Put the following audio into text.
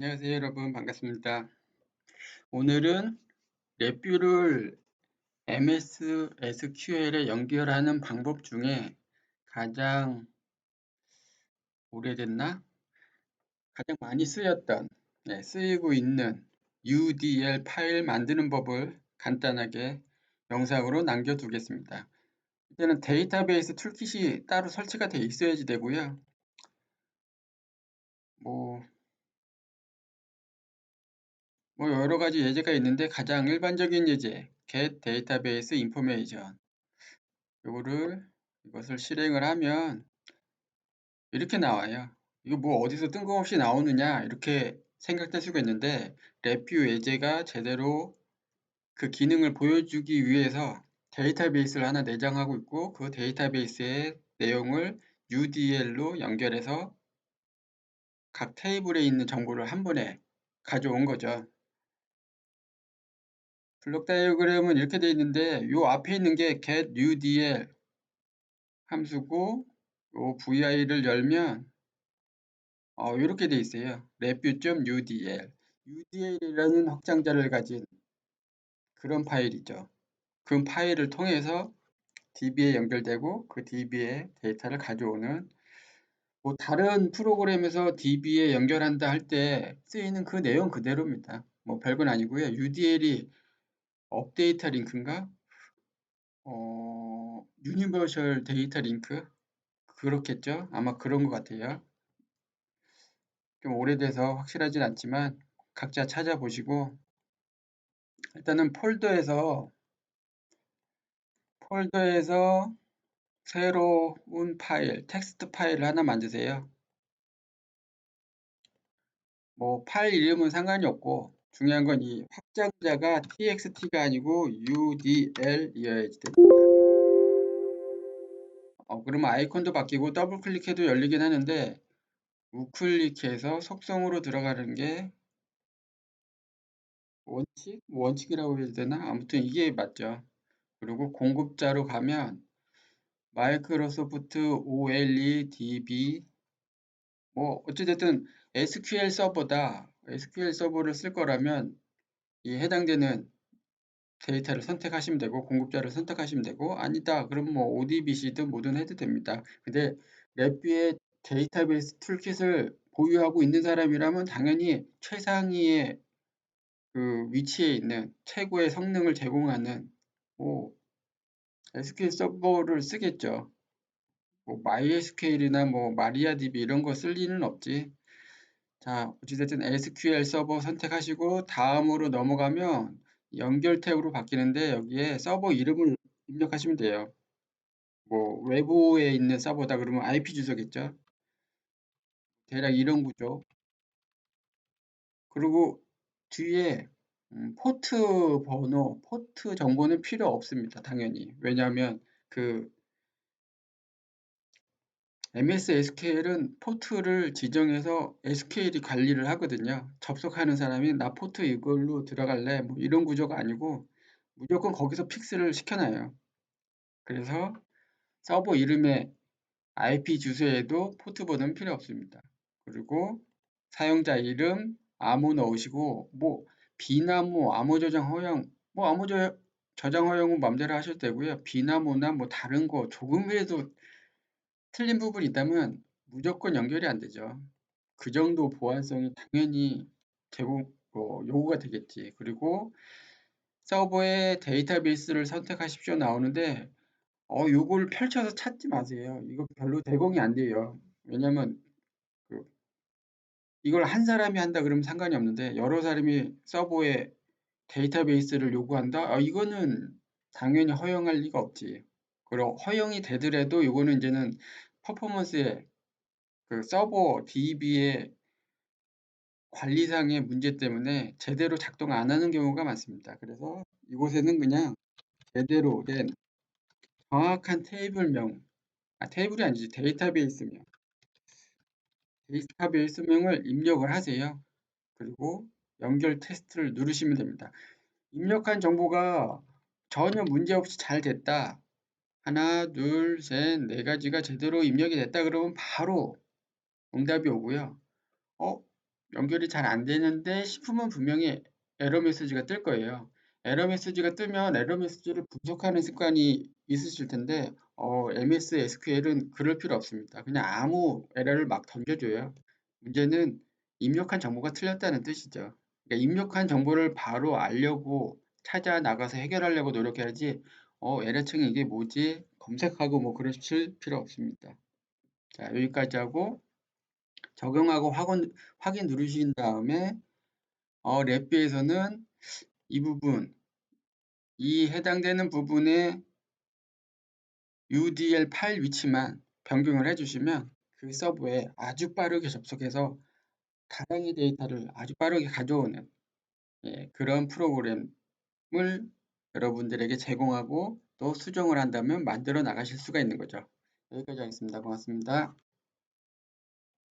안녕하세요 여러분 반갑습니다. 오늘은 랩뷰를 MS SQL에 연결하는 방법 중에 가장 오래됐나? 가장 많이 쓰였던 네, 쓰이고 있는 UDL 파일 만드는 법을 간단하게 영상으로 남겨두겠습니다. 이때는 데이터베이스 툴킷이 따로 설치가 되어 있어야지 되고요. 뭐 뭐 여러 가지 예제가 있는데 가장 일반적인 예제 get database information 이거를 이것을 실행을 하면 이렇게 나와요. 이거 뭐 어디서 뜬금없이 나오느냐 이렇게 생각될 수가 있는데 레뷰 예제가 제대로 그 기능을 보여주기 위해서 데이터베이스를 하나 내장하고 있고 그 데이터베이스의 내용을 UDL로 연결해서 각 테이블에 있는 정보를 한 번에 가져온 거죠. 블록 다이어그램은 이렇게 되어 있는데 이 앞에 있는 게 get new dl 함수고 이 vi를 열면 어, 이렇게 되어 있어요. repu.udl udl이라는 확장자를 가진 그런 파일이죠. 그 파일을 통해서 DB에 연결되고 그 DB에 데이터를 가져오는 뭐 다른 프로그램에서 DB에 연결한다 할 때 쓰이는 그 내용 그대로입니다. 뭐 별건 아니고요. UDL이 업데이터 링크인가? 어, 유니버셜 데이터 링크? 그렇겠죠? 아마 그런 것 같아요. 좀 오래돼서 확실하진 않지만 각자 찾아보시고 일단은 폴더에서 폴더에서 새로운 파일, 텍스트 파일을 하나 만드세요. 뭐 파일 이름은 상관이 없고 중요한 건 이 확장자가 txt가 아니고 udl이어야지 됩니다. 어, 그러면 아이콘도 바뀌고 더블 클릭해도 열리긴 하는데 우클릭해서 속성으로 들어가는 게 원칙? 원칙이라고 해야 되나? 아무튼 이게 맞죠. 그리고 공급자로 가면 마이크로소프트 OLE DB 뭐 어찌됐든 SQL 서버다. SQL 서버를 쓸 거라면 이 해당되는 데이터를 선택하시면 되고 공급자를 선택하시면 되고 아니다 그럼 뭐 ODBC든 뭐든 해도 됩니다. 근데 랩뷰의 데이터베이스 툴킷을 보유하고 있는 사람이라면 당연히 최상위의 그 위치에 있는 최고의 성능을 제공하는 뭐 SQL 서버를 쓰겠죠. 뭐 MySQL이나 뭐 MariaDB 이런 거 쓸 리는 없지. 자, 어찌됐든 SQL 서버 선택하시고 다음으로 넘어가면 연결 탭으로 바뀌는데 여기에 서버 이름을 입력하시면 돼요. 뭐 외부에 있는 서버다 그러면 IP 주소겠죠. 대략 이런 구조. 그리고 뒤에 음, 포트 번호, 포트 정보는 필요 없습니다. 당연히. 왜냐하면 그 MS SQL은 포트를 지정해서 SQL이 관리를 하거든요. 접속하는 사람이 나 포트 이걸로 들어갈래 뭐 이런 구조가 아니고 무조건 거기서 픽스를 시켜놔요. 그래서 서버 이름에 IP 주소에도 포트 번호는 필요 없습니다. 그리고 사용자 이름 암호 넣으시고 뭐 비나무 암호 저장 허용 뭐 암호 저장 허용은 마음대로 하셔도 되고요. 비나무나 뭐 다른 거 조금이라도 틀린 부분이 있다면 무조건 연결이 안 되죠. 그 정도 보안성이 당연히 제공 어, 요구가 되겠지. 그리고 서버의 데이터베이스를 선택하십시오 나오는데 어 요걸 펼쳐서 찾지 마세요. 이거 별로 대공이 안 돼요. 왜냐면 그 이걸 한 사람이 한다 그러면 상관이 없는데 여러 사람이 서버에 데이터베이스를 요구한다? 아, 이거는 당연히 허용할 리가 없지. 그리고 허용이 되더라도 이거는 이제는 퍼포먼스의 그 서버 DB의 관리상의 문제 때문에 제대로 작동 안 하는 경우가 많습니다. 그래서 이곳에는 그냥 제대로 된 정확한 테이블명, 아, 테이블이 아니지 데이터베이스명, 데이터베이스명을 입력을 하세요. 그리고 연결 테스트를 누르시면 됩니다. 입력한 정보가 전혀 문제없이 잘 됐다. 하나, 둘, 셋, 네 가지가 제대로 입력이 됐다 그러면 바로 응답이 오고요. 어? 연결이 잘 안 되는데 싶으면 분명히 에러 메시지가 뜰 거예요. 에러 메시지가 뜨면 에러 메시지를 분석하는 습관이 있으실 텐데 어, MS SQL은 그럴 필요 없습니다. 그냥 아무 에러를 막 던져줘요. 문제는 입력한 정보가 틀렸다는 뜻이죠. 그러니까 입력한 정보를 바로 알려고 찾아 나가서 해결하려고 노력해야지 어, 에러층이 이게 뭐지? 검색하고 뭐 그러실 필요 없습니다. 자, 여기까지 하고 적용하고 확인, 확인 누르신 다음에 어, 랩비에서는 이 부분, 이 해당되는 부분에 UDL 파일 위치만 변경을 해주시면 그 서버에 아주 빠르게 접속해서 다량의 데이터를 아주 빠르게 가져오는 예, 그런 프로그램을 여러분들에게 제공하고 또 수정을 한다면 만들어 나가실 수가 있는 거죠. 여기까지 하겠습니다. 고맙습니다.